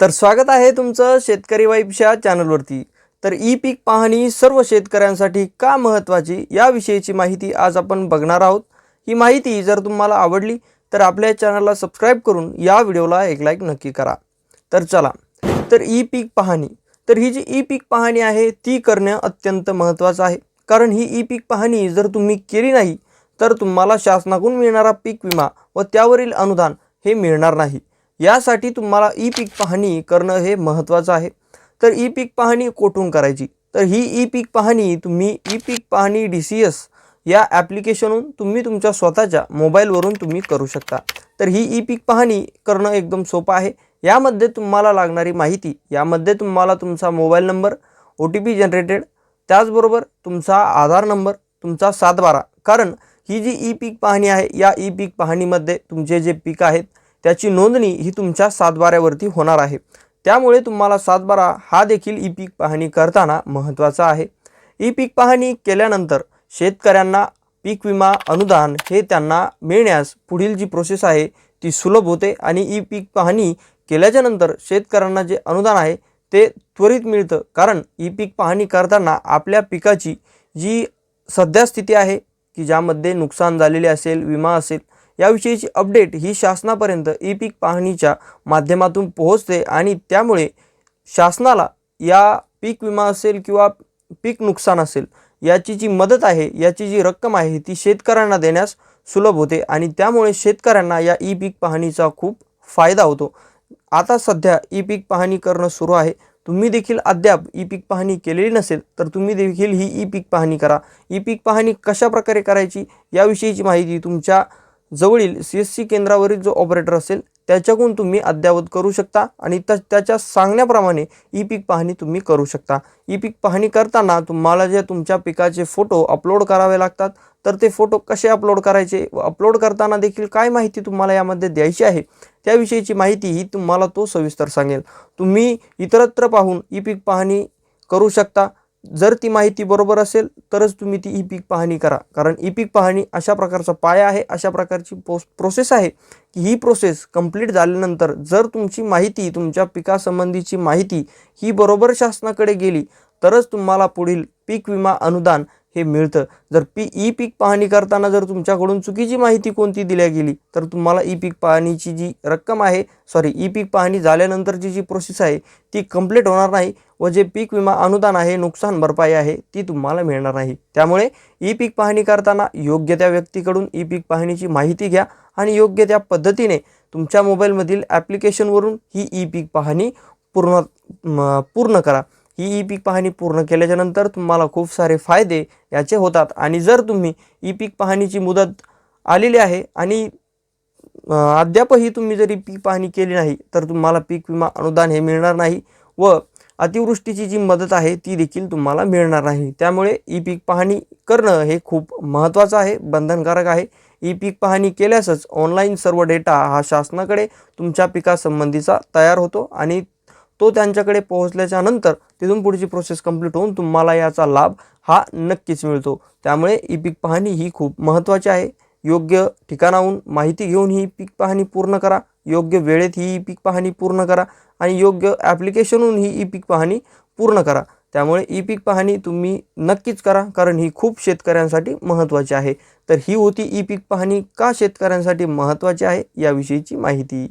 तर स्वागत आहे तुमचं शेतकरी वाईफच्या चॅनलवरती. तर ई पीक पाहणी सर्व शेतकऱ्यांसाठी का महत्त्वाची याविषयीची माहिती आज आपण बघणार आहोत. ही माहिती जर तुम्हाला आवडली तर आपल्या चॅनलला सबस्क्राईब करून या व्हिडिओला एक लाईक नक्की करा. तर चला तर ई पीक पाहणी. तर ही जी ई पीक पाहणी आहे ती करणं अत्यंत महत्त्वाचं आहे. कारण ही ई पीक पाहणी जर तुम्ही केली नाही तर तुम्हाला शासनाकडून मिळणारा पीक विमा व त्यावरील अनुदान हे मिळणार नाही. यासाठी तुम्हाला ई पीक पाहणी करणं हे महत्त्वाचं आहे. तर ई पीक पाहणी कोठून करायची? तर ही ई पीक पाहणी तुम्ही ई पीक पाहणी डी सी एस या ॲप्लिकेशनहून तुम्ही तुमच्या स्वतःच्या मोबाईलवरून तुम्ही करू शकता. तर ही ई पीक पाहणी करणं एकदम सोपं आहे. यामध्ये तुम्हाला लागणारी माहिती यामध्ये तुम्हाला तुमचा mobile number O T P generated त्याचबरोबर तुमचा आधार नंबर तुमचा सातबारा. कारण ही जी ई पीक पाहणी आहे या ई पीक पाहणीमध्ये तुमचे जे पीक आहेत त्याची नोंदणी ही तुमच्या सातबाऱ्यावरती होणार आहे. त्यामुळे तुम्हाला सातबारा हा देखील ई पीक पाहणी करताना महत्त्वाचा आहे. ई पीक पाहणी केल्यानंतर शेतकऱ्यांना पीक विमा अनुदान हे त्यांना मिळण्यास पुढील जी प्रोसेस आहे ती सुलभ होते आणि ई पीक पाहणी केल्याच्यानंतर शेतकऱ्यांना जे अनुदान आहे ते त्वरित मिळतं. कारण ई पीक पाहणी करताना आपल्या पिकाची जी सध्या स्थिती आहे की ज्यामध्ये नुकसान झालेले असेल विमा असेल याविषयीची अपडेट ही शासनापर्यंत ई पीक पाहणीच्या माध्यमातून पोहोचते आणि त्यामुळे शासनाला या पीक विमा असेल किंवा पीक नुकसान असेल याची जी मदत आहे याची जी रक्कम आहे ती शेतकऱ्यांना देण्यास सुलभ होते आणि त्यामुळे शेतकऱ्यांना या ई पीक पाहणीचा खूप फायदा होतो. आता सध्या ई पीक पाहणी करणं सुरू आहे. तुम्ही देखील अद्याप ई पीक पाहणी केलेली नसेल तर तुम्ही देखील ही ई पीक पाहणी करा. ई पीक पाहणी कशा प्रकारे करायची याविषयीची माहिती तुमच्या जवळील सी एस सी केंद्रावरील जो ऑपरेटर असेल त्याच्याकडून तुम्ही अद्ययावत करू शकता आणि त त्याच्या सांगण्याप्रमाणे ई पीक पाहणी तुम्ही करू शकता. ई पीक पाहणी करताना तुम्हाला जे तुमच्या पिकाचे फोटो अपलोड करावे लागतात तर ते फोटो कसे अपलोड करायचे व अपलोड करताना देखील काय माहिती तुम्हाला यामध्ये द्यायची आहे त्याविषयीची माहिती ही तुम्हाला तो सविस्तर सांगेल. तुम्ही इतरत्र पाहून ई पीक पाहणी करू शकता. जर ती माहिती बरोबर असेल तरच तुम्ही ती ई पीक पाहणी करा. कारण ई पीक पाहणी अशा प्रकारचा पाया आहे अशा प्रकारची पोस प्रोसेस आहे की ही प्रोसेस कंप्लीट झाल्यानंतर जर तुमची माहिती तुमच्या पिकासंबंधीची माहिती ही बरोबर शासनाकडे गेली तरच तुम्हाला पुढील पीक विमा अनुदान हे मिळतं. जर पी ई पीक पाहणी करताना जर तुमच्याकडून चुकीची माहिती कोणती दिल्या गेली तर तुम्हाला ई पीक पाहणीची जी रक्कम आहे सॉरी ई पीक पाहणी झाल्यानंतरची जी प्रोसेस आहे ती कंप्लीट होणार नाही व जे पीक विमा अनुदान आहे नुकसान भरपाई आहे ती तुम्हाला मिळणार नाही. त्यामुळे ई पीक पाहणी करताना योग्य त्या व्यक्तीकडून ई पीक पाहणीची माहिती घ्या आणि योग्य त्या पद्धतीने तुमच्या मोबाईलमधील ॲप्लिकेशनवरून ही ई पीक पाहणी पूर्ण म, पूर्ण करा. ही ई पीक पाहणी पूर्ण केल्याच्यानंतर तुम्हाला खूप सारे फायदे याचे होतात. आणि जर तुम्ही ई पीक पाहणीची मुदत आलेली आहे आणि अद्यापही तुम्ही जरी पीक पाहणी केली नाही तर तुम्हाला पीक विमा अनुदान हे मिळणार नाही व अतिवृष्टीची जी मदत आहे ती देखील तुम्हाला मिळणार नाही. त्यामुळे ई पीक पाहणी करणं हे खूप महत्त्वाचं आहे बंधनकारक आहे. ई पीक पाहणी केल्यासच ऑनलाईन सर्व डेटा हा शासनाकडे तुमच्या पिकासंबंधीचा तयार होतो आणि तो त्यांच्याकडे पोहोचल्याच्या नंतर तिथून पुढची प्रोसेस कंप्लीट होऊन तुम्हाला याचा लाभ हा नक्कीच मिळतो. त्यामुळे ई पीक पाहणी ही खूप महत्त्वाची आहे. योग्य ठिकाणाहून माहिती घेऊन ही पीक पाहणी पूर्ण करा. योग्य वेळेत ही ई पीक पाहणी पूर्ण करा आणि योग्य ॲप्लिकेशनहून ही ई पीक पाहणी पूर्ण करा. त्यामुळे ई पीक पाहणी तुम्ही नक्कीच करा कारण ही खूप शेतकऱ्यांसाठी महत्त्वाची आहे. तर ही होती ई पीक पाहणी का शेतकऱ्यांसाठी महत्त्वाची आहे याविषयीची माहिती.